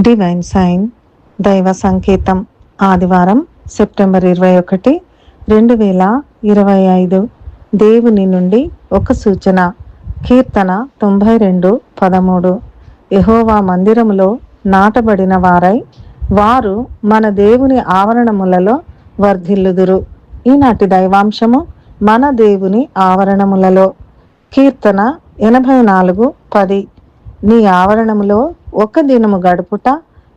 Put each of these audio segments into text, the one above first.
Divine sign దైవ సంకేతం ఆదివారం సెప్టెంబర్ ఇరవై ఒకటి రెండు వేల ఇరవై ఐదు. దేవుని నుండి ఒక సూచన కీర్తన తొంభై రెండు పదమూడు. యహోవా మందిరములో నాటబడిన వారై వారు మన దేవుని ఆవరణములలో వర్ధిల్లుదురు. ఈనాటి దైవాంశము మన దేవుని ఆవరణములలో. కీర్తన ఎనభై నాలుగు పది. నీ ఆవరణములో ఒక దినము గడుపుట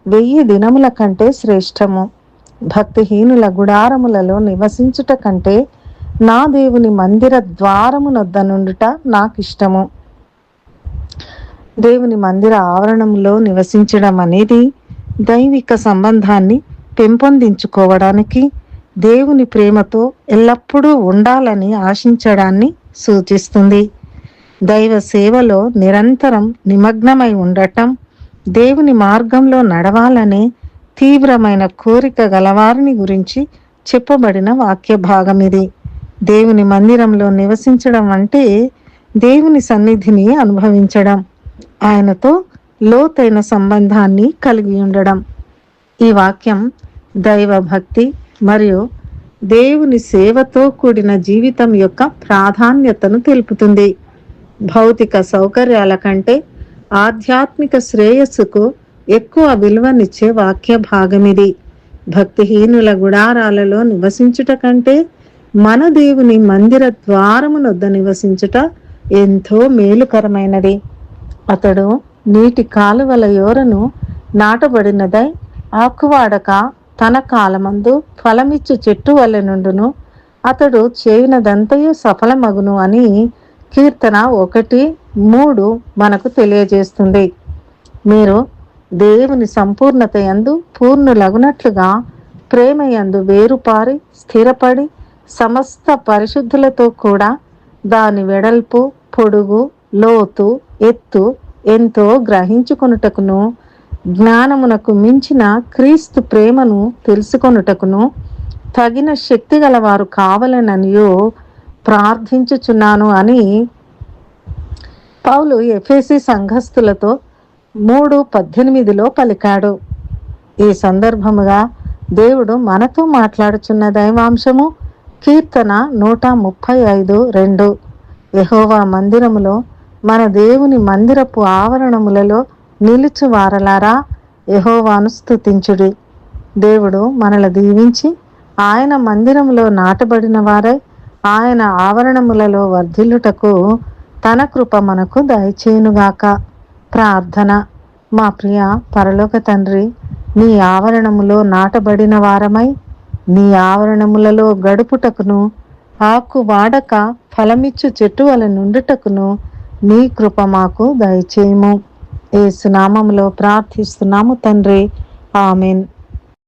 వెయ్యి దినముల కంటే శ్రేష్టము. భక్తిహీనుల గుడారములలో నివసించుట కంటే నా దేవుని మందిర ద్వారమునొద్ద నుండుట నాకిష్టము. దేవుని మందిర ఆవరణంలో నివసించడం అనేది దైవిక సంబంధాన్ని పెంపొందించుకోవడానికి దేవుని ప్రేమతో ఎల్లప్పుడూ ఉండాలని ఆశించడాన్ని సూచిస్తుంది. దైవ సేవలో నిరంతరం నిమగ్నమై ఉండటం దేవుని మార్గంలో నడవాలనే తీవ్రమైన కోరిక గలవారిని గురించి చెప్పబడిన వాక్య భాగం ఇది. దేవుని మందిరంలో నివసించడం అంటే దేవుని సన్నిధిని అనుభవించడం ఆయనతో లోతైన సంబంధాన్ని కలిగి ఉండడం. ఈ వాక్యం దైవ భక్తి మరియు దేవుని సేవతో కూడిన జీవితం యొక్క ప్రాధాన్యతను తెలుపుతుంది. భౌతిక సౌకర్యాల కంటే ఆధ్యాత్మిక శ్రేయస్సుకు ఎక్కువ విలువనిచ్చే వాక్య భాగమిది. భక్తిహీనుల గుడారాలలో నివసించుట కంటే మన దేవుని మందిర ద్వారమునొద్ద నివసించుట ఎంతో మేలుకరమైనది. అతడు నీటి కాలువల యోరను నాటబడినదై ఆకువాడక తన కాలమందు ఫలమిచ్చు చెట్టు వలె నుండును. అతడు చేయినదంతయు సఫలమగును అని కీర్తన ఒకటి మూడు మనకు తెలియజేస్తుంది. మీరు దేవుని సంపూర్ణత ఎందు పూర్ణులగునట్లుగా ప్రేమ యందు వేరుపారి స్థిరపడి సమస్త పరిశుద్ధులతో కూడా దాని వెడల్పు పొడుగు లోతు ఎత్తు ఎంతో గ్రహించుకొనుటకును జ్ఞానమునకు మించిన క్రీస్తు ప్రేమను తెలుసుకొనుటకును తగిన శక్తి గలవారు కావాలననియో ప్రార్థించుచున్నాను అని పౌలు ఎఫేసి సంఘస్థులతో మూడు పద్దెనిమిదిలో పలికాడు. ఈ సందర్భముగా దేవుడు మనతో మాట్లాడుచున్న దైవాంశము కీర్తన నూట ముప్పై ఐదు రెండు. యహోవా మందిరములో మన దేవుని మందిరపు ఆవరణములలో నిలుచు వారలారా యహోవాను స్థుతించుడి దేవుడు మనల దీవించి ఆయన మందిరములో నాటబడిన వారై ఆయన ఆవరణములలో వర్ధిల్లుటకు తన కృప మనకు దయచేయునుగాక. ప్రార్థన. మా ప్రియ పరలోక తండ్రి నీ ఆవరణములో నాటబడిన వారమై నీ ఆవరణములలో గడుపుటకును ఆకు వాడక ఫలమిచ్చు చెట్టు వల నుండుటకును నీ కృప మాకు దయచేయము. ఏసునామములో ప్రార్థిస్తున్నాము తండ్రి. ఆమెన్.